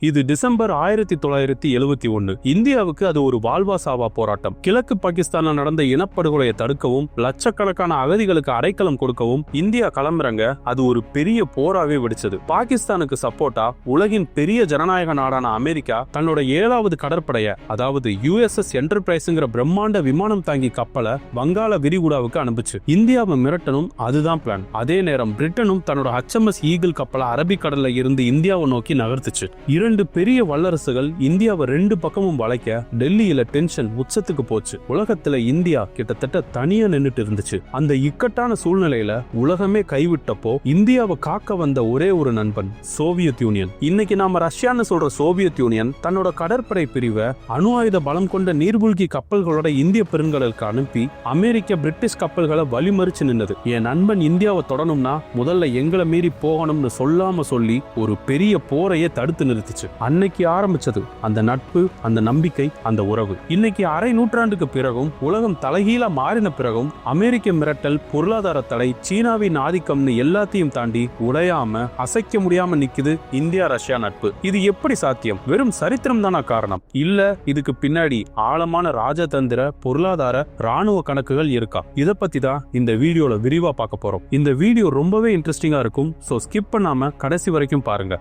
இது டிசம்பர் ஆயிரத்தி தொள்ளாயிரத்தி எழுவத்தி ஒன்னு. இந்தியாவுக்கு அது ஒரு வாழ்வா சாவா போராட்டம். கிழக்கு பாகிஸ்தான்ல நடந்த இனப்படுகொலையை தடுக்கவும் லட்சக்கணக்கான அகதிகளுக்கு அடைக்கலம் கொடுக்கவும் இந்தியா கிளம்புறங்க அது ஒரு பெரிய போராவே வெடிச்சது. பாகிஸ்தானுக்கு சப்போர்ட்டா உலகின் பெரிய ஜனநாயக நாடான அமெரிக்கா தன்னோட ஏழாவது கடற்படைய அதாவது யுஎஸ்எஸ் என்டர்பிரைஸ்ங்கிற பிரம்மாண்ட விமானம் தாங்கி கப்பலை வங்காள விரிகுடாவுக்கு அனுப்பிச்சு. இந்தியாவை மிரட்டணும் அதுதான் பிளான் அதே நேரம் பிரிட்டனும் தன்னோட ஹச்எம்எஸ் ஈகிள் கப்பலை அரபிக்கடல்ல இருந்து இந்தியாவை நோக்கி நகர்த்துச்சு. இரண்டு பெரிய வல்லரசுகள் இந்தியாவை ரெண்டு பக்கமும் வளைக்க டெல்லியில டென்ஷன் உச்சத்துக்கு போச்சு. உலகத்துல இந்தியா கிட்டத்தட்ட தனியா நின்னுட்டு இருந்துச்சு. அந்த இக்கட்டான சூழ்நிலையில உலகமே கைவிட்டப்போ இந்தியாவை காக்க வந்த ஒரே ஒரு நண்பன் சோவியத் யூனியன். இன்னைக்கு நாம ரஷ்யான்னு சொல்ற சோவியத் யூனியன் தன்னோட கடற்படை பிரிவை அணு ஆயுத பலம் கொண்ட நீர்மூழ்கி கப்பல்களோட இந்திய பெருங்கடலுக்கு அனுப்பி அமெரிக்க பிரிட்டிஷ் கப்பல்களை வழிமறிச்சு நின்னது. என் நண்பன் இந்தியாவை தொடணும்னா முதல்ல எங்களை மீறி போகணும்னு சொல்லாம சொல்லி ஒரு பெரிய போரையே தடுத்து நிறுத்துச்சு. அன்னைக்கு ஆரம்பிச்சது அந்த நட்பு அந்த நம்பிக்கை அந்த உறவு. இன்னைக்கு அரை நூற்றாண்டுக்கு பிறகும் உலகம் தலைகீழா மாறின பிறகும் அமெரிக்க மிரட்டல் பொருளாதார தடை சீனாவின் ஆதிக்கம்னு எல்லாத்தையும் தாண்டி உடையாம அசைக்க முடியாம நிக்குது இந்தியா ரஷ்யா நட்பு. இது எப்படி சாத்தியம்? வெறும் சரித்திரம் தானா காரணம்? இல்ல இதுக்கு பின்னாடி ஆழமான ராஜதந்திர பொருளாதார ராணுவ கணக்குகள் இருக்கா? இத பத்தி தான் இந்த வீடியோல விரிவா பார்க்க போறோம். இந்த வீடியோ ரொம்பவே இன்ட்ரெஸ்டிங்கா இருக்கும். சோ ஸ்கிப் பண்ணாம கடைசி வரைக்கும் பாருங்க.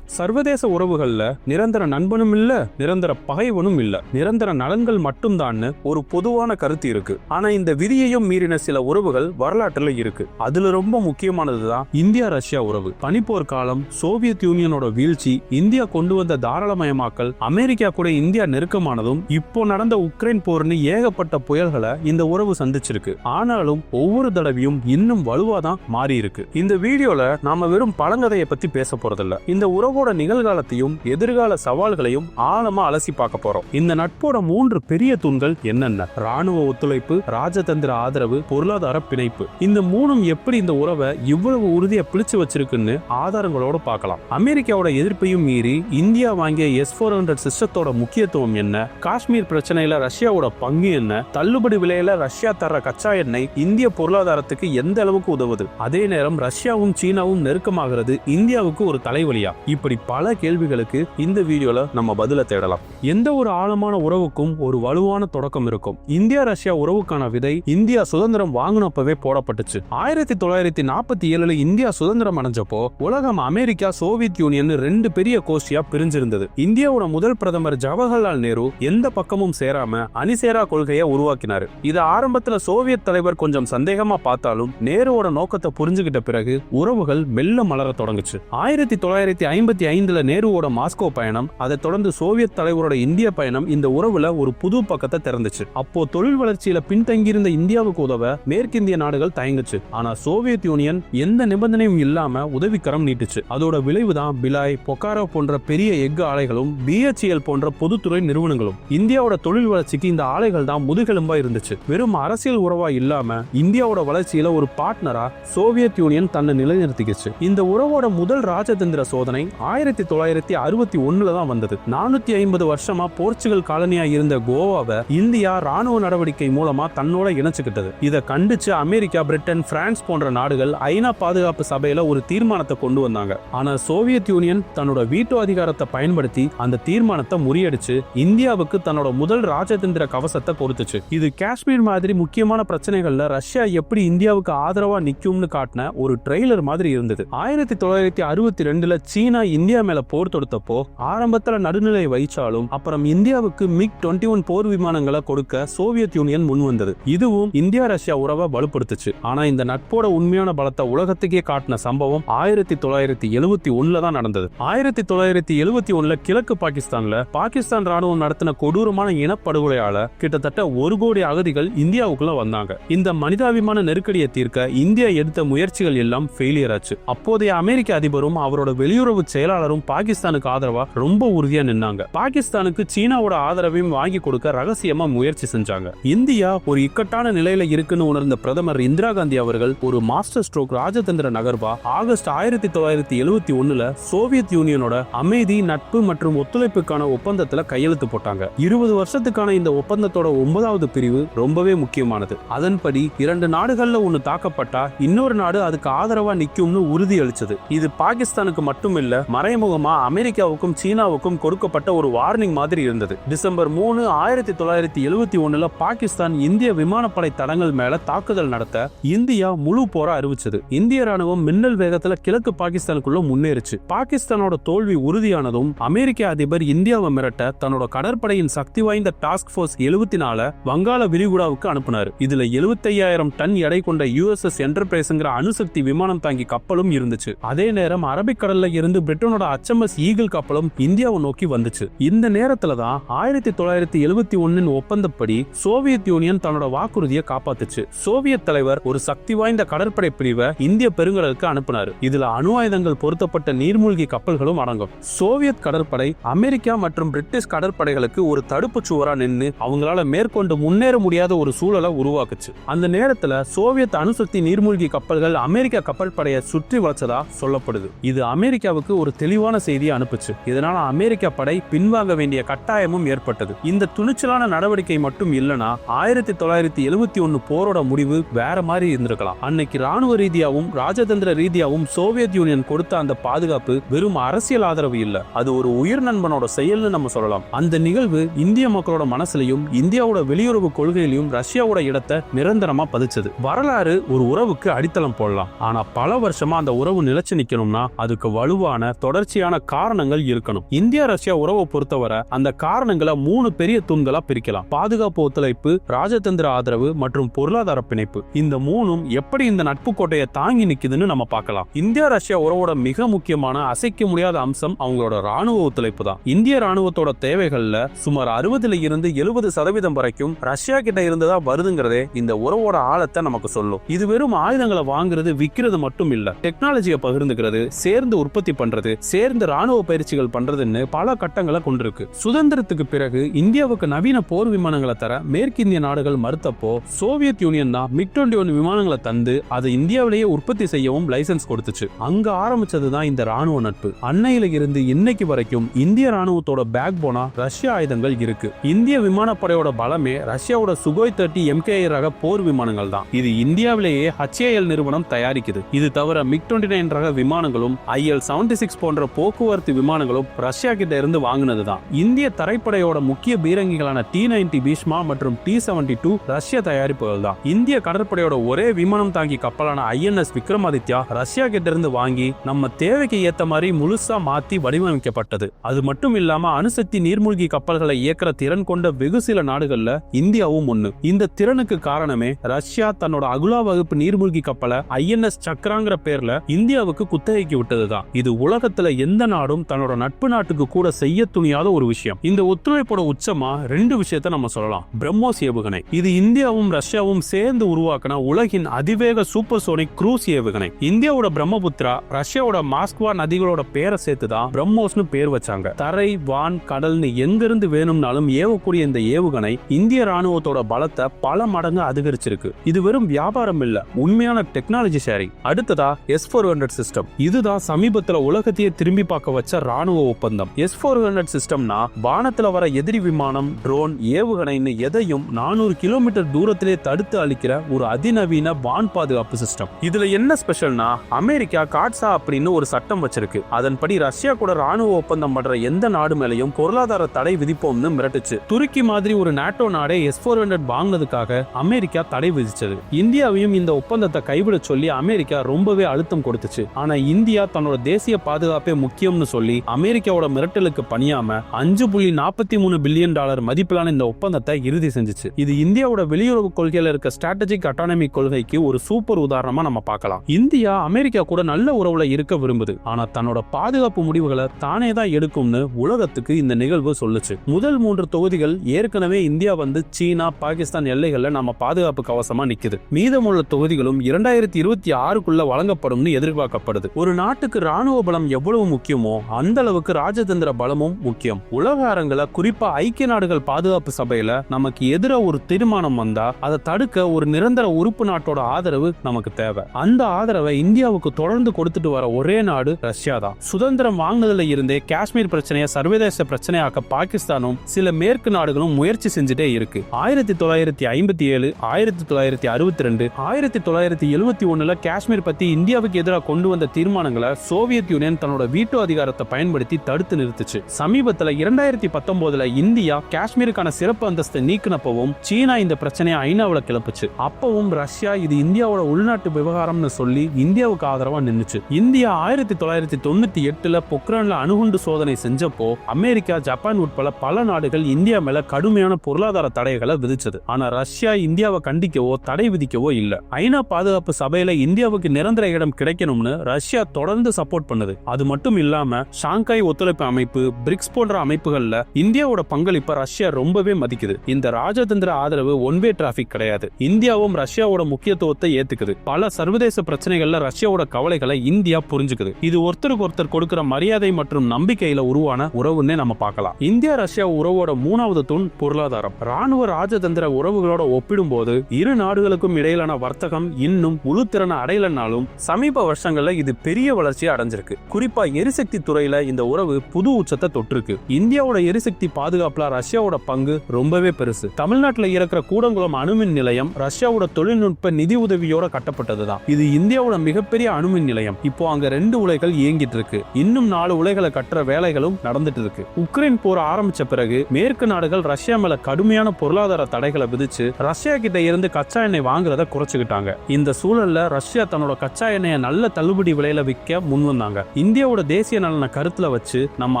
சர்வதேச உறவுகள்ல நிரந்தர நண்பனும் இல்ல நிரந்தர பகைவனும் இல்ல. நிரந்தர நலன்கள் மட்டும்தான்னு ஒரு பொதுவான கருத்து இருக்கு. ஆனா இந்த விதியையும் மீறின சில உறவுகள் வரலாற்றுல இருக்கு. அதுல ரொம்ப முக்கியமானதுதான் இந்தியா ரஷ்யா உறவு. பனிப்போர் காலம் சோவியத் யூனியனோட வீழ்ச்சி இந்தியா கொண்டு வந்த தாராளமயமாக்கல் அமெரிக்கா கூட இந்தியா நெருக்கமானதும் இப்போ நடந்த உக்ரைன் போர்னு ஏகப்பட்ட புயல்களை இந்த உறவு சந்திச்சிருக்கு. ஆனாலும் ஒவ்வொரு தடவையும் இன்னும் வலுவாதான் மாறி இருக்கு இந்த வீடியோல நாம வெறும் பழங்கதையை பத்தி பேச போறதில்ல. இந்த உறவோட நிகழ்காலத்தையும் எதிர்கால சவால்களையும் ஆழமா அலசி பார்க்க போறோம். இந்த நட்போட மூன்று பெரிய தூண்கள் என்னென்ன? ராணுவ ஒத்துழைப்பு ராஜதந்திர ஆதரவு பொருளாதார பிணைப்பு. இந்த மூணும் எப்படி இந்த உறவை இவ்வளவு உறுதியா பிடிச்சு வச்சிருக்குன்னு ஆதாரங்களோட பார்க்கலாம். அமெரிக்காவோட எதிர்ப்பையும் மீறி இந்தியா வாங்கிய எஸ் ஃபோர் ஹண்ட்ரட் சிஸ்டத்தோட முக்கியத்துவம் என்ன? காஷ்மீர் பிரச்சனையில ரஷ்யாவோட பங்கு என்ன? தள்ளுபடி விலையில ரஷ்யா தர்ற கச்சா எண்ணெய் இந்திய பொருளாதாரத்துக்கு எந்த அளவுக்கு உதவுது? அதே நேரம் ரஷ்யாவும் சீனாவும் நெருக்கமாகிறது இந்தியாவுக்கு ஒரு தலைவலியா? இப்படி பல கேள்விகளுக்கு இந்த வீடியோல நம்ம பதில தேடலாம். எந்த ஒரு ஆழமான உறவுக்கும் ஒரு வலுவான தொடக்கம் இருக்கும். இந்தியா ரஷ்யா உறவுக்கான விதை இந்தியா சுதந்திரம் வாங்கினப்பவே போடப்பட்டுச்சு. ஆயிரத்தி தொள்ளாயிரத்தி நாற்பத்தி ஏழுல இந்தியா சுதந்திரம் அடைஞ்சப்போ உலகம் அமெரிக்கா சோவியத் யூனியன் ரெண்டு பெரிய கோஷ்டியா பிரிஞ்சிருந்தது. இந்தியாவோட முதல் பிரதமர் ஜவஹர்லால் நேரு எந்த பக்கமும் சேராம அணிசேரா கொள்கையை உருவாக்கினாரு. இது ஆரம்பத்துல சோவியத் தலைவர் கொஞ்சம் சந்தேகமா பார்த்தாலும் நேருவோட நோக்கத்தை புரிஞ்சுகிட்ட பிறகு உறவுகள் மெல்ல மலர தொடங்குச்சு. ஆயிரத்தி தொள்ளாயிரத்தி ஐம்பத்தி ஐந்துல நேருவோட மாஸ்கோ பயணம் அதை தொடர்ந்து சோவியத் தலைவரோட இந்திய பயணம் இந்த உறவுல ஒரு புது பக்கத்தை திறந்துச்சு. அப்போ தொழில் வளர்ச்சியில பின்தங்கியிருந்த இந்தியாவுக்கு உதவ மேற்கிந்திய நாடுகள் தயங்குச்சு. ஆனா சோவியத் யூனியன் எந்த நிபந்தனையும் இல்லாம உதவிக்கரம் நீட்டுச்சு. அதோட விளைவுதான் பிலாய் பொக்காரோ போன்ற பெரிய எஃகு ஆலைகளும் பிஹெச்எல் போன்ற பொதுத்துறை நிறுவனங்களும். இந்தியாவோட தொழில் வளர்ச்சிக்கு இந்த ஆலைகள் தான் முதுகெலும்பா இருந்துச்சு. வெறும் அரசியல் உறவா இல்லாம இந்தியாவோட வளர்ச்சியில ஒரு பார்ட்னரா சோவியத் யூனியன் தன்னை நிலைநிறுத்திக்கிச்சு. இந்த உறவோட முதல் ராஜதந்திர சோதனை ஆயிரத்தி தொள்ளாயிரத்தி அறுபத்தி ஒன்னுல தான் வந்தது. நானூத்தி ஐம்பது வருஷமா போர்ச்சுகல் காலனியா இருந்த கோவாவை இந்தியா ராணுவ நடவடிக்கை மூலமா தன்னோட இணைச்சுக்கிட்டது. இதை கண்டிச்சு அமெரிக்கா பிரிட்டன் பிரான்ஸ் போன்ற நாடுகள் ஐநா பாதுகாப்பு சபையில ஒரு தீர்மானத்தை கொண்டு வந்தாங்க. ஆனா சோவியத் யூனியன் தன்னோட வீட்டு அதிகாரத்தை பயன்படுத்தி அந்த தீர்மானத்தை முறியடிச்சு இந்தியாவுக்கு தன்னோட முதல் ராஜதந்திர கவசத்தை கொடுத்துச்சு. இது காஷ்மீர் மாதிரி முக்கியமான பிரச்சனைகள்ல ரஷ்யா எப்படி இந்தியாவுக்கு ஆதரவா நிக்கும்னு காட்டின ஒரு ட்ரெய்லர் மாதிரி இருந்தது. ஆயிரத்தி தொள்ளாயிரத்தி அறுபத்தி ரெண்டுல சீனா இந்தியா மேல போர் தொடுத்தப்போ ஆரம்பத்துல நடுநிலை வைச்சாலும் அப்புறம் இந்தியாவுக்கு மிக் டுவெண்ட்டி ஒன் போர் விமானங்களை கொடுக்க சோவியத் யூனியன் முன் வந்தது. இதுவும் இந்தியா ரஷ்யா உறவை வலுப்படுத்துச்சு. ஆனா இந்த நட்போட உண்மையான பலத்தை உலகத்துக்கே காட்டின சம்பவம் ஆயிரத்தி தொள்ளாயிரத்தி எழுவத்தி ஒண்ணுல தான் நடந்தது. ஆயிரத்தி தொள்ளாயிரத்தி எழுவத்தி ஒண்ணுல கிழக்கு பாகிஸ்தான்ல பாகிஸ்தான் ராணுவம் நடத்தின கொடூரமான இனப்படுகொலையால கிட்டத்தட்ட ஒரு கோடி அகதிகள் இந்தியாவுக்குள்ள வந்தாங்க. இந்த மனிதாபிமான நெருக்கடியை தீர்க்க இந்தியா எடுத்த முயற்சிகள் எல்லாம் ஃபெயிலியர் ஆச்சு. அப்போதைய அமெரிக்க அதிபரும் அவரோட வெளியுறவு செயலாளர் செயலாளரும் பாகிஸ்தானுக்கு ஆதரவா ரொம்ப உறுதியா நின்னாங்க. பாகிஸ்தானுக்கு சீனாவோட ஆதரவையும் வாங்கி கொடுக்க ரகசியமா முயற்சி செஞ்சாங்க. இந்தியா ஒரு இக்கட்டான நிலையில இருக்குன்னு உணர்ந்த பிரதமர் இந்திரா காந்தி அவர்கள் ஒரு மாஸ்டர் ஸ்ட்ரோக் ராஜதந்திர நகர்வா ஆகஸ்ட் ஆயிரத்தி தொள்ளாயிரத்தி எழுபத்தி ஒண்ணுல சோவியத் யூனியனோட அமைதி நட்பு மற்றும் ஒத்துழைப்புக்கான ஒப்பந்தத்துல கையெழுத்து போட்டாங்க. இருபது வருஷத்துக்கான இந்த ஒப்பந்தத்தோட ஒன்பதாவது பிரிவு ரொம்பவே முக்கியமானது. அதன்படி இரண்டு நாடுகள்ல ஒன்று தாக்கப்பட்டா இன்னொரு நாடு அதுக்கு ஆதரவா நிற்கும்னு உறுதி அளிச்சது இது பாகிஸ்தானுக்கு மட்டும் இல்ல மறைமுகமா அமெரிக்காவுக்கும் சீனாவுக்கும் கொடுக்கப்பட்ட ஒரு வார்னிங் மாதிரி இருந்தது. டிசம்பர் மூணு ஆயிரத்தி தொள்ளாயிரத்தி எழுவத்தி ஒண்ணுல பாகிஸ்தான் இந்திய விமானப்படை தடங்கள் மேல தாக்குதல் நடத்த இந்தியா முழு போரா அறிவிச்சது. இந்திய ராணுவம் மின்னல் வேகத்துல கிழக்கு பாகிஸ்தானுக்குள்ள முன்னேறிச்சு. பாகிஸ்தானோட தோல்வி உறுதியானதும் அமெரிக்க அதிபர் இந்தியாவை மிரட்ட தன்னோட கடற்படையின் சக்தி வாய்ந்த டாஸ்க் போர்ஸ் எழுபத்தி நாலு வங்காள விரிகுடாவுக்கு அனுப்புனாரு. இதுல எழுபத்தையாயிரம் டன் எடை கொண்ட யூஎஸ்எஸ் என்டர்பிரைஸ்ங்கிற அணுசக்தி விமானம் தாங்கி கப்பலும் இருந்துச்சு. அதே நேரம் அரபிக்கடல்ல இருந்து பிரிட்டனோட அச்சம்எஸ் ஈகிள் கப்பலும் இந்தியாவை நோக்கி வந்துச்சு. இந்த நேரத்துல தான் ஆயிரத்தி தொள்ளாயிரத்தி எழுபத்தி ஒன்னின் ஒப்பந்தப்படி சோவியத் யூனியன் தன்னோட வாக்குறுதியை காப்பாத்துச்சு. சோவியத் தலைவர் ஒரு சக்தி வாய்ந்த கடற்படை பிரிவை இந்திய பெருங்கடலுக்கு அனுப்பினார். இதுல அணு ஆயுதங்கள் பொருத்தப்பட்ட நீர்மூழ்கி கப்பல்களும் அடங்கும். சோவியத் கடற்படை அமெரிக்கா மற்றும் பிரிட்டிஷ் கடற்படைகளுக்கு ஒரு தடுப்பு சுவரா நின்று அவங்களால மேற்கொண்டு முன்னேற முடியாத ஒரு சூழலை உருவாக்குச்சு. அந்த நேரத்துல சோவியத் அணுசக்தி நீர்மூழ்கி கப்பல்கள் அமெரிக்க கப்பல் படையை சுற்றி வளர்ச்சதா சொல்லப்படுது. இது அமெரிக்காவுக்கு ஒரு தெளிவான செய்தியை அனுப்புச்சு. இதனால அமெரிக்க படை பின்வாங்க வேண்டிய கட்டாயமும் ஏற்பட்டது. இந்த துணிச்சலான நடவடிக்கை மட்டும் இல்லனா ஆயிரத்தி தொள்ளாயிரத்தி எழுபத்தி ஒன்னு போரோட முடிவு வேற மாதிரி இருந்திருக்கலாம். அன்னைக்கு ராணுவ ரீதியாவும் ராஜதந்திர ரீதியாவும் சோவியத் யூனியன் கொடுத்த அந்த பாதுகாப்பு வெறும் அரசியல் ஆதரவு இல்ல. அது ஒரு உயிர் நண்பனோட செயல்னு நம்ம சொல்லலாம். அந்த நிகழ்வு இந்திய மக்களோட மனசுலையும் இந்தியாவோட வெளியுறவு கொள்கையிலையும் ரஷ்யாவோட இடத்தை நிரந்தரமா பதிச்சது. வரலாறு ஒரு உறவுக்கு அடித்தளம் போடலாம். ஆனா பல வருஷமா அந்த உறவு நிலைச்சு நிக்கணும்னா அதுக்கு வலுவான தொடர்ச்சியான காரணங்கள் இருக்கணும். இந்தியா ரஷ்யா உறவை பொறுத்தவரை அந்த காரணங்களை மூணு பெரிய தூண்களா பிரிக்கலாம். பாதுகாப்பு ஒத்துழைப்பு ராஜதந்திர ஆதரவு மற்றும் பொருளாதார பிணைப்பு. இந்த மூணும் எப்படி இந்த நட்பு கோட்டையை தாங்கி நிக்குதுன்னு நம்ம பார்க்கலாம். இந்தியா ரஷ்யா உறவோட மிக முக்கியமான அசைக்க முடியாத அம்சம் அவங்களோட ராணுவ ஒத்துழைப்பு தான். இந்திய ராணுவத்தோட தேவைகள்ல சுமார் அறுபதுல இருந்து எழுபது சதவீதம் வரைக்கும் ரஷ்யா கிட்ட இருந்ததா வருதுங்கிறதே இந்த உறவோட ஆழத்தை நமக்கு சொல்லும். இது வெறும் ஆயுதங்களை வாங்குறது விற்கிறது மட்டும் இல்ல. டெக்னாலஜியை பகிர்ந்துக்கிறது சேர்ந்து உற்பத்தி பண்றது சேர்ந்து ராணுவ பயிற்சிகள் பண்றதுன்னு பல கட்டங்களை கொண்டிருக்கு. சுதந்திரத்துக்கு பிறகு இந்தியாவுக்கு நவீன போர் விமானங்களை தர மேற்கிந்திய நாடுகள் மறுத்தப்போ சோவியத் யூனியன் தான் மிக் டுவெண்டி ஒன் விமானங்களை தந்து அதை இந்தியாவிலேயே உற்பத்தி செய்யவும் லைசன்ஸ் கொடுத்துச்சு. அங்க ஆரம்பிச்சது தான் இந்த ராணுவ நட்பு. அன்னையில இருந்து இன்னைக்கு வரைக்கும் இந்திய ராணுவத்தோட பேக் போனா ரஷ்ய ஆயுதங்கள் இருக்கு. இந்திய விமானப்படையோட பலமே ரஷ்யாவோட சுகோய் தேர்ட்டி எம்கே ரக போர் விமானங்கள் தான். இது இந்தியாவிலேயே ஹச்ஏஎல் நிறுவனம் தயாரிக்குது. இது தவிர மிக் டுவெண்ட்டி நைன் ரக விமானங்களும் ஐஎல் செவன்டி சிக்ஸ் போன்ற போக்குவரத்து விமானங்களும் ரஷ்யா கிட்ட இருந்து வாங்கினது தான் இந்திய தரைப்படையோட முக்கிய பீரங்கிகளான டி நைன்டி பீஷ்மா மற்றும் டி செவன்டி டூ ரஷ்ய தயாரிப்புகள் தான் இந்திய கடற்படையோட ஒரே விமானம் தாங்கி கப்பலான ஐஎன்எஸ் விக்ரமாதித்யா ரஷ்யா கிட்ட இருந்து வாங்கி நம்ம தேவைக்கு ஏத்த மாதிரி முழுசா மாத்தி வடிவமைக்கப்பட்டது. அது மட்டும் இல்லாம அணுசக்தி நீர்மூழ்கி கப்பல்களை இயக்குற திறன் கொண்ட வெகு சில நாடுகள்ல இந்தியாவும் ஒண்ணு. இந்த திறனுக்கு காரணமே ரஷ்யா தன்னோட அகுலா வகுப்பு நீர்மூழ்கி கப்பலை ஐஎன்எஸ் சக்ராங்கிற பேர்ல இந்தியாவுக்கு குத்தகைக்கு விட்டதுதான். இது உலக உலகத்துல எந்த நாடும் தன்னோட நட்பு நாட்டுக்கு கூட செய்ய துணியாத ஒரு விஷயம். இந்த ஒத்துழைப்போட உச்சமா ரெண்டு விஷயத்த நம்ம சொல்லலாம். பிரம்மோஸ் ஏவுகணை. இது இந்தியாவும் ரஷ்யாவும் சேர்ந்து உருவாக்கின உலகின் அதிவேக சூப்பர் சோனிக் குரூஸ் ஏவுகணை. இந்தியாவோட பிரம்மபுத்திரா ரஷ்யாவோட மாஸ்குவா நதிகளோட பேரை சேர்த்து தான் பிரம்மோஸ்னு பேர் வச்சாங்க. தரை வான் கடல்னு எங்கிருந்து வேணும்னாலும் ஏவக்கூடிய இந்த ஏவுகணை இந்திய ராணுவத்தோட பலத்தை பல மடங்கு அதிகரிச்சிருக்கு. இது வெறும் வியாபாரம் இல்ல உண்மையான டெக்னாலஜி ஷேரிங். அடுத்ததா எஸ் ஃபோர் ஹண்ட்ரட் சிஸ்டம் இதுதான் சமீபத்துல இயக்கத்தையே திரும்பி பார்க்க வச்ச ராணுவ ஒப்பந்தம். எஸ் ஃபோர் ஹண்ட்ரட் சிஸ்டம்னா வானத்துல வர எதிரி விமானம் ட்ரோன் ஏவுகணைன்னு எதையும் நானூறு கிலோமீட்டர் தூரத்திலே தடுத்து அளிக்கிற ஒரு அதிநவீன வான் பாதுகாப்பு சிஸ்டம் இதுல என்ன ஸ்பெஷல்னா அமெரிக்கா காட்சா அப்படின்னு ஒரு சட்டம் வச்சிருக்கு. அதன்படி ரஷ்யா கூட ராணுவ ஒப்பந்தம் பண்ற எந்த நாடு மேலையும் பொருளாதார தடை விதிப்போம்னு மிரட்டுச்சு. துருக்கி மாதிரி ஒரு நாட்டோ நாடே எஸ் ஃபோர் ஹண்ட்ரட் வாங்கினதுக்காக அமெரிக்கா தடை விதிச்சது. இந்தியாவையும் இந்த ஒப்பந்தத்தை கைவிட சொல்லி அமெரிக்கா ரொம்பவே அழுத்தம் கொடுத்துச்சு. ஆனா இந்தியா தன்னோட தேசிய பாதுகாப்பு பாதுகாப்பே முக்கியம்னு சொல்லி அமெரிக்காவோட மிரட்டலுக்கு பணியாம அஞ்சு புள்ளி நாற்பத்தி மூணு பில்லியன் டாலர் மதிப்பிலான இந்த ஒப்பந்தத்தை இறுதி செஞ்சுச்சு. இது இந்தியாவோட வெளியுறவு கொள்கையில இருக்க ஸ்ட்ராட்டஜிக் அட்டானமி கொள்கைக்கு ஒரு சூப்பர் உதாரணமா நம்ம பார்க்கலாம். இந்தியா அமெரிக்கா கூட நல்ல உறவுல இருக்க விரும்புது. ஆனா தன்னோட பாதுகாப்பு முடிவுகளை தானே தான் எடுக்கும்னு உலகத்துக்கு இந்த நிகழ்வு சொல்லுச்சு. முதல் மூன்று தொகுதிகள் ஏற்கனவே இந்தியா வந்து சீனா பாகிஸ்தான் எல்லைகள்ல நம்ம பாதுகாப்பு கவசமா நிக்குது. மீதமுள்ள தொகுதிகளும் இரண்டாயிரத்தி இருபத்தி ஆறுக்குள்ள வழங்கப்படும் எதிர்பார்க்கப்படுது. ஒரு நாட்டுக்கு ராணுவ பலம் எவ்வளவு முக்கியமோ அந்த அளவுக்கு ராஜதந்திர பலமும் முக்கியம். உலக அரங்குல குறிப்பா ஐக்கிய நாடுகள் பாதுகாப்பு சபையில நமக்கு எதிர ஒரு தீர்மானம் வந்தா அதை தடுக்க ஒரு நிரந்தர உறுப்பு நாட்டோட ஆதரவு நமக்கு தேவை. அந்த ஆதரவை இந்தியாவுக்கு தொடர்ந்து கொடுத்துட்டு வர ஒரே நாடு ரஷ்யா தான். சுதந்திரம் வாங்கினதுல இருந்தே காஷ்மீர் பிரச்சனையை சர்வதேச பிரச்சனையாக்க பாகிஸ்தானும் சில மேற்கு நாடுகளும் முயற்சி செஞ்சுட்டே இருக்கு. ஆயிரத்தி தொள்ளாயிரத்தி ஐம்பத்தி ஏழு ஆயிரத்தி தொள்ளாயிரத்தி அறுபத்தி ரெண்டு ஆயிரத்தி தொள்ளாயிரத்தி எழுபத்தி ஒண்ணுல காஷ்மீர் பத்தி இந்தியாவுக்கு எதிராக கொண்டு வந்த தீர்மானங்களை சோவியத் யூனியன் தன்னோட வீட்டு அதிகாரத்தை பயன்படுத்தி தடுத்து நிறுத்துச்சு. சமீபத்துல இரண்டாயிரத்தி பத்தொன்பதுல இந்தியா காஷ்மீருக்கான சிறப்பு அந்தஸ்தை நீக்கினப்பவும் சீனா இந்த பிரச்சனையை ஐநாவில் கிளப்புச்சு. அப்பவும் ரஷ்யா இது இந்தியாவோட உள்நாட்டு விவகாரம்னு சொல்லி இந்தியாவுக்கு ஆதரவா நின்றுச்சு இந்தியா ஆயிரத்தி தொள்ளாயிரத்தி தொண்ணூத்தி எட்டுல பொக்ரான்ல அணுகுண்டு சோதனை செஞ்சப்போ அமெரிக்கா ஜப்பான் உட்பட பல நாடுகள் இந்தியா மேல கடுமையான பொருளாதார தடைகளை விதிச்சது. ஆனா ரஷ்யா இந்தியாவை கண்டிக்கவோ தடை விதிக்கவோ இல்ல. ஐநா பாதுகாப்பு சபையில இந்தியாவுக்கு நிரந்தர இடம் கிடைக்கணும்னு ரஷ்யா தொடர்ந்து சப்போர்ட் பண்ணுது. அது மட்டும் இல்லாம ஷாங்காய் ஒத்துழைப்பு அமைப்பு பிரிக்ஸ் போன்ற அமைப்புகள்ல இந்தியாவோட பங்களிப்பை ரஷ்யா ரொம்பவே மதிக்குது. இந்த ராஜதந்திர ஆதரவு ஒன்வே டிராபிக் கிடையாது. இந்தியாவும் ரஷ்யாவோட முக்கியத்துவத்தை ஏத்துக்குது. பல சர்வதேச பிரச்சனைகள்ல ரஷ்யாவோட கவலைகளை இந்தியா புரிஞ்சுக்குது. இது ஒருத்தருக்கு ஒருத்தர் கொடுக்கிற மரியாதை மற்றும் நம்பிக்கையில உருவான உறவுன்னே நம்ம பார்க்கலாம். இந்தியா ரஷ்யா உறவோட மூணாவது தூண் பொருளாதாரம். ராணுவ ராஜதந்திர உறவுகளோட ஒப்பிடும்போது இரு நாடுகளுக்கும் இடையிலான வர்த்தகம் இன்னும் முழு திறனை அடையலனாலும் சமீப வருஷங்கள்ல இது பெரிய வளர்ச்சியை அடைஞ்சிருக்கு. குறிப்பா எரிசக்தி துறையில இந்த உறவு புது உச்சத்தை தொட்டிருக்கு. இந்தியாவோட எரிசக்தி பாதுகாப்புல ரஷ்யாவோட பங்கு ரொம்பவே பெருசு. தமிழ்நாட்டுல இருக்கிற கூடங்குளம் அணுமின் நிலையம் ரஷ்யாவோட தொழில்நுட்ப நிதி உதவியோட கட்டப்பட்டதுதான். இது இந்தியாவோட மிகப்பெரிய அணுமின் நிலையம். இப்போ அங்க ரெண்டு உலைகள் இயங்கிட்டு இருக்கு. இன்னும் நாலு உலைகளை கட்டுற வேலைகளும் நடந்துட்டு இருக்கு. உக்ரைன் போர் ஆரம்பிச்ச பிறகு மேற்கு நாடுகள் ரஷ்யா மேல கடுமையான பொருளாதார தடைகளை விதிச்சு ரஷ்யா கிட்ட இருந்து கச்சா எண்ணெய் வாங்குறத குறைச்சுக்கிட்டாங்க. இந்த சூழல்ல ரஷ்யா தன்னோட கச்சா எண்ணெயை நல்ல தள்ளுபடி விலையில விற்க முன் வந்தாங்க இந்தியாவோட தேசிய நலனை கருத்துல வச்சு நம்ம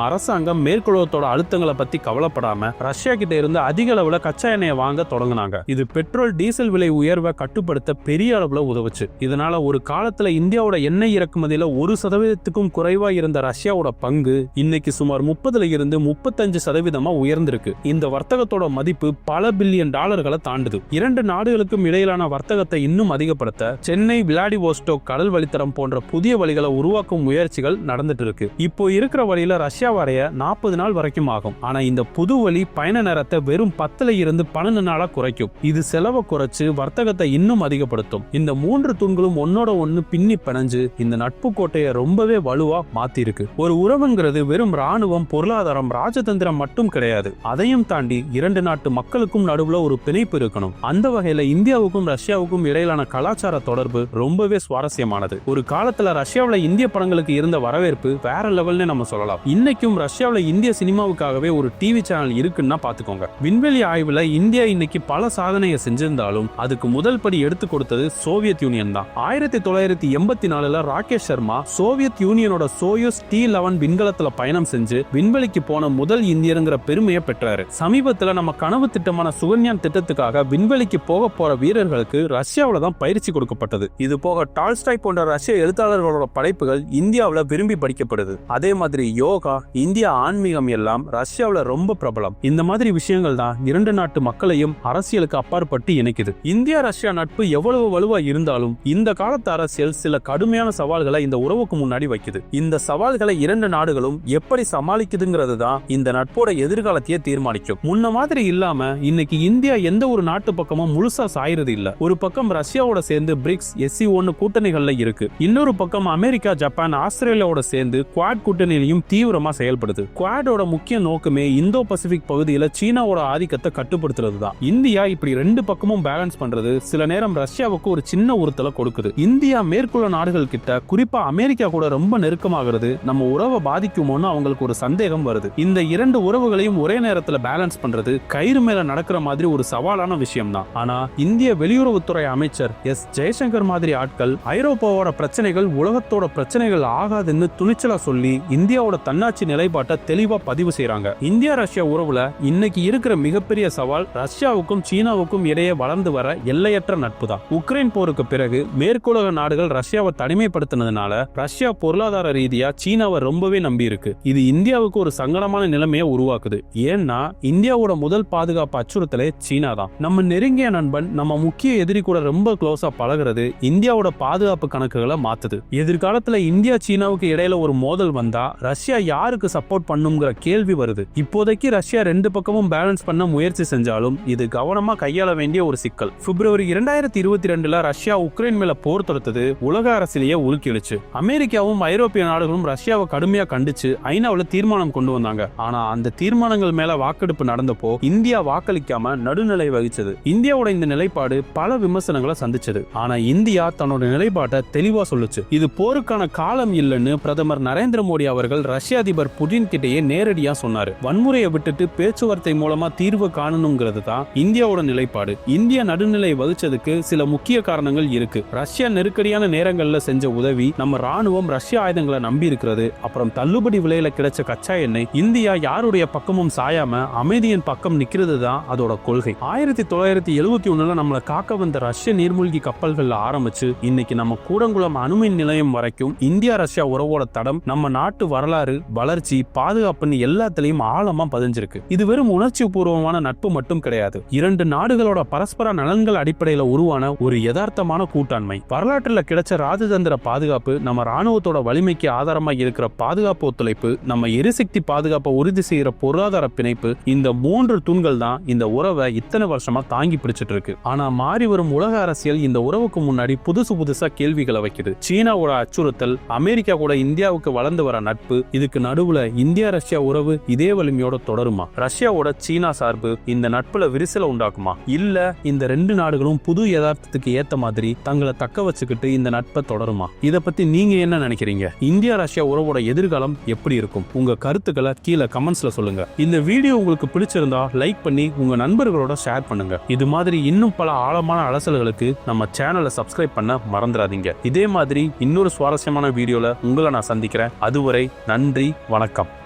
அரசாங்கம் மேற்குலகத்தோட அழுத்தங்களை பத்தி கவலைப்படாம ரஷ்யா கிட்ட இருந்து அதிக அளவுல கச்சா எண்ணெயை வாங்க தொடங்குனாங்க. இது பெட்ரோல் டீசல் விலை உயர்வை கட்டுப்படுத்த பெரிய அளவுல உதவுச்சு. இதனால ஒரு காலத்துல இந்தியாவோட எண்ணெய் இறக்குமதியில ஒரு சதவீதத்துக்கும் குறைவா இருந்த ரஷ்யாவோட பங்கு இன்னைக்கு சுமார் முப்பதுல இருந்து முப்பத்தஞ்சு சதவீதமா உயர்ந்திருக்கு. இந்த வர்த்தகத்தோட மதிப்பு பல பில்லியன் டாலர்களை தாண்டுது. இரண்டு நாடுகளுக்கும் இடையிலான வர்த்தகத்தை இன்னும் அதிகப்படுத்த சென்னை விளாடிவோஸ்டோக் கடல் வழித்தடம் போன்ற புதிய வழிகளை உருவாக்கும் முயற்சிகள் நடந்துட்டு இருக்கு இப்போ இருக்கிற வழியில ரஷ்யா வரைய நாற்பது நாள் வரைக்கும் ஆகும். ஆனா இந்த புது வழி பயண நேரத்தை வெறும் பத்துல இருந்து பன்னெண்டு நாளா குறைக்கும். இது செலவை குறைச்சு வர்த்தகத்தை இன்னும் அதிகப்படுத்தும். இந்த மூன்று தூண்களும் ஒன்னோட ஒன்னு பின்னி பிணைஞ்சு இந்த நட்பு கோட்டையை ரொம்பவே வலுவா மாத்தி இருக்கு ஒரு உறவுங்கிறது வெறும் ராணுவம் பொருளாதாரம் ராஜதந்திரம் மட்டும் கிடையாது. அதையும் தாண்டி இரண்டு நாட்டு மக்களுக்கும் நடுவுல ஒரு பிணைப்பு இருக்கணும். அந்த வகையில இந்தியாவுக்கும் ரஷ்யாவுக்கும் இடையிலான கலாச்சார தொடர்பு ரொம்பவே சுவாரஸ்யமானது. ஒரு காலத்துல ரஷ்யாவில் இந்திய படங்களுக்கு இருந்த வரவேற்பு வேற லெவல்னு நம்ம சொல்லலாம். இன்னைக்கும் ரஷ்யாவில் இந்திய சினிமாவுக்காகவே ஒரு டிவி சேனல் இருக்குன்னா பாத்துக்கோங்க. விண்வெளி ஆய்வுல இந்தியா இன்னைக்கு பல சாதனையை செஞ்சிருந்தாலும் அதுக்கு முதல் படி எடுத்து கொடுத்தது சோவியத் யூனியன் தான். ஆயிரத்தி தொள்ளாயிரத்தி எண்பத்தி நாலுல ராகேஷ் சர்மா சோவியத் யூனியனோட சோயூஸ் டி லெவன் விண்கலத்துல பயணம் செஞ்சு விண்வெளிக்கு போன முதல் இந்தியருங்கிற பெருமையை பெற்றாரு. சமீபத்துல நம்ம கனவு திட்டமான சுகன்யான் திட்டத்துக்காக விண்வெளிக்கு போக போற வீரர்களுக்கு ரஷ்யாவில தான் பயிற்சி கொடுக்கப்பட்டது. இது போக டால்ஸ்டாய் போன்ற ரஷ்ய எழுத்தாளர்களோட படைப்புகள் இந்தியாவில் விரும்பி படிக்கப்படுது. அதே மாதிரி யோகா இந்திய ஆன்மீகம் எல்லாம் ரஷ்யாவில் ரொம்ப பிரபலம். இந்த மாதிரி விஷயங்கள் தான் இரண்டு நாட்டு மக்களையும் அரசியலுக்கு அப்பாற்பட்டு இணைக்குது. இந்தியா ரஷ்யா நட்பு எவ்வளவு வலுவா இருந்தாலும் இந்த காலத்து அரசியல் சில கடுமையான சவால்களை இந்த உறவுக்கு முன்னாடி வைக்குது. இந்த சவால்களை இரண்டு நாடுகளும் எப்படி சமாளிக்குதுங்கிறது தான் இந்த நட்போட எதிர்காலத்தையே தீர்மானிக்கும். முன்ன மாதிரி இல்லாம இன்னைக்கு இந்தியா எந்த ஒரு நாட்டு பக்கமும் முழுசா சாயறது இல்ல. ஒரு பக்கம் ரஷ்யாவோட சேர்ந்து பிரிக்ஸ் எஸ்சி ஒன்னு கூட்டணிகள்ல இருக்கு. இன்னொரு பக்கம் அமெரிக்கா ஜப்பான் ஆஸ்திரேலியா ஆஸ்திரேலியாவோட சேர்ந்து குவாட் கூட்டணியிலையும் தீவிரமா செயல்படுது. குவாடோட முக்கிய நோக்கமே இந்தோ பசிபிக் பகுதியில சீனாவோட ஆதிக்கத்தை கட்டுப்படுத்துறது தான் இந்தியா இப்படி ரெண்டு பக்கமும் பேலன்ஸ் பண்றது சில நேரம் ரஷ்யாவுக்கு ஒரு சின்ன உறுத்தலை கொடுக்குது. இந்தியா மேற்குள்ள நாடுகள் கிட்ட குறிப்பா அமெரிக்கா கூட ரொம்ப நெருக்கமாகிறது. நம்ம உறவை பாதிக்குமோன்னு அவங்களுக்கு ஒரு சந்தேகம் வருது. இந்த இரண்டு உறவுகளையும் ஒரே நேரத்துல பேலன்ஸ் பண்றது கயிறு மேல நடக்கிற மாதிரி ஒரு சவாலான விஷயம் தான் ஆனா இந்திய வெளியுறவுத்துறை அமைச்சர் எஸ். ஜெய்சங்கர் மாதிரி ஆட்கள் ஐரோப்பாவோட பிரச்சனைகள் உலகத்தோட பிரச்சனைகள் கூடாதுன்னு துணிச்சலா சொல்லி இந்தியாவோட தன்னாட்சி நிலைப்பாட்டை தெளிவா பதிவு செய்யறாங்க இந்தியா ரஷ்யா உறவுல இன்னைக்கு இருக்கிற மிகப்பெரிய சவால் ரஷ்யாவுக்கும் சீனாவுக்கும் இடையே வளர்ந்து வர எல்லையற்ற நட்பு தான் உக்ரைன் போருக்கு பிறகு மேற்குலக நாடுகள் ரஷ்யாவை தனிமைப்படுத்தினதுனால ரஷ்யா பொருளாதார ரீதியா சீனாவை ரொம்பவே நம்பி இருக்கு. இது இந்தியாவுக்கு ஒரு சங்கடமான நிலைமையை உருவாக்குது. ஏன்னா இந்தியாவோட முதல் பாதுகாப்பு அச்சுறுத்தலே சீனா தான் நம்ம நெருங்கிய நண்பன் நம்ம முக்கிய எதிரி கூட ரொம்ப க்ளோஸா பழகுறது இந்தியாவோட பாதுகாப்பு கணக்குகளை மாத்துது. எதிர்காலத்துல இந்தியா சீனாவுக்கு இடையில ஒரு மோதல் வந்தா ரஷ்யா யாருக்கு சப்போர்ட் பண்ணுங்கிற கேள்வி வருது. இப்போதைக்கு ரஷ்யா ரெண்டு பக்கமும் பேலன்ஸ் பண்ண முயற்சி செஞ்சாலும் இது கவனமா கையாள வேண்டிய ஒரு சிக்கல். பிப்ரவரி இரண்டாயிரத்தி இருபத்தி ரெண்டுல ரஷ்யா உக்ரைன் மேல போர் தொடுத்தது உலக அரசியலையே உலுக்கிடுச்சு அமெரிக்காவும் ஐரோப்பிய நாடுகளும் ரஷ்யாவை கடுமையா கண்டிச்சு ஐநாவில் தீர்மானம் கொண்டு வந்தாங்க. ஆனா அந்த தீர்மானங்கள் மேல வாக்கெடுப்பு நடந்தப்போ இந்தியா வாக்களிக்காம நடுநிலை வகிச்சது. இந்தியாவோட இந்த நிலைப்பாடு பல விமர்சனங்களை சந்திச்சது. ஆனா இந்தியா தன்னோட நிலைப்பாட்டை தெளிவா சொல்லுச்சு. இது போருக்கான காலம் இல்லைன்னு அப்படின்னு பிரதமர் நரேந்திர மோடி அவர்கள் ரஷ்ய அதிபர் புடின் கிட்டேயே நேரடியா சொன்னாரு. வன்முறையை விட்டுட்டு பேச்சுவார்த்தை மூலமா தீர்வு காணணுங்கிறது தான் இந்தியாவோட நிலைப்பாடு. இந்திய நடுநிலை வகிச்சதுக்கு சில முக்கிய காரணங்கள் இருக்கு. ரஷ்யா நெருக்கடியான நேரங்கள்ல செஞ்ச உதவி நம்ம ராணுவம் ரஷ்ய ஆயுதங்களை நம்பி இருக்கிறது. அப்புறம் தள்ளுபடி விலையில கிடைச்ச கச்சா எண்ணெய் இந்தியா யாருடைய பக்கமும் சாயாம அமைதியின் பக்கம் நிக்கிறது தான் அதோட கொள்கை. ஆயிரத்தி தொள்ளாயிரத்தி எழுபத்தி ஒண்ணுல நம்மளை காக்க வந்த ரஷ்ய நீர்மூழ்கி கப்பல்கள் ஆரம்பிச்சு இன்னைக்கு நம்ம கூடங்குளம் அணுமின் நிலையம் வரைக்கும் இந்தியா ரஷ்யா உறவோட தடம் நம்ம நாட்டு வரலாறு வளர்ச்சி பாதுகாப்புன்னு எல்லாத்துலயும் ஆழமா பதிஞ்சிருக்கு. இது வெறும் உணர்ச்சி பூர்வமான நட்பு மட்டும் கிடையாது. இரண்டு நாடுகளோட பரஸ்பர நலன்கள் அடிப்படையில உருவான ஒரு யதார்த்தமான கூட்டாண்மை. வரலாற்றுல கிடைச்ச ராஜதந்திர பாதுகாப்பு நம்ம ராணுவத்தோட வலிமைக்கு ஆதாரமா இருக்கிற பாதுகாப்பு ஒத்துழைப்பு நம்ம எரிசக்தி பாதுகாப்பை உறுதி செய்யற பொருளாதார பிணைப்பு இந்த மூன்று தூண்கள் தான் இந்த உறவை இத்தனை வருஷமா தாங்கி பிடிச்சிட்டு இருக்கு. ஆனா மாறி வரும் உலக அரசியல் இந்த உறவுக்கு முன்னாடி புதுசு புதுசா கேள்விகளை வைக்குது. சீனாவோட அச்சுறுத்தல் அமெரிக்கா கூட இந்தியாவுக்கு வளர்ந்து வர நட்பு இதுக்கு நடுவுல இந்தியா ரஷ்யா உறவு இதே வலிமையோட தொடருமா? ரஷ்யாவோட சீனா சார்பு இந்த நட்புல விரிசலை உண்டாக்குமா? இல்ல இந்த ரெண்டு நாடுகளும் புது யதார்த்தத்துக்கு ஏத்த மாதிரி தங்களை தக்க வச்சுக்கிட்டு இந்த நட்பை தொடருமா? இத பத்தி நீங்க என்ன நினைக்கிறீங்க? இந்தியா ரஷ்யா உறவோட எதிர்காலம் எப்படி இருக்கும்? உங்க கருத்துக்களை கீழே கமெண்ட்ஸ்ல சொல்லுங்க. இந்த வீடியோ உங்களுக்கு பிடிச்சிருந்தா லைக் பண்ணி உங்க நண்பர்களோட ஷேர் பண்ணுங்க. இது மாதிரி இன்னும் பல ஆழமான அலசல்களுக்கு நம்ம சேனலை சப்ஸ்கிரைப் பண்ண மறந்துடாதீங்க. இதே மாதிரி இன்னொரு சுவாரஸ்யமான வீடியோல உங்களை நான் சந்திக்கிறேன். அதுவரை நன்றி வணக்கம்.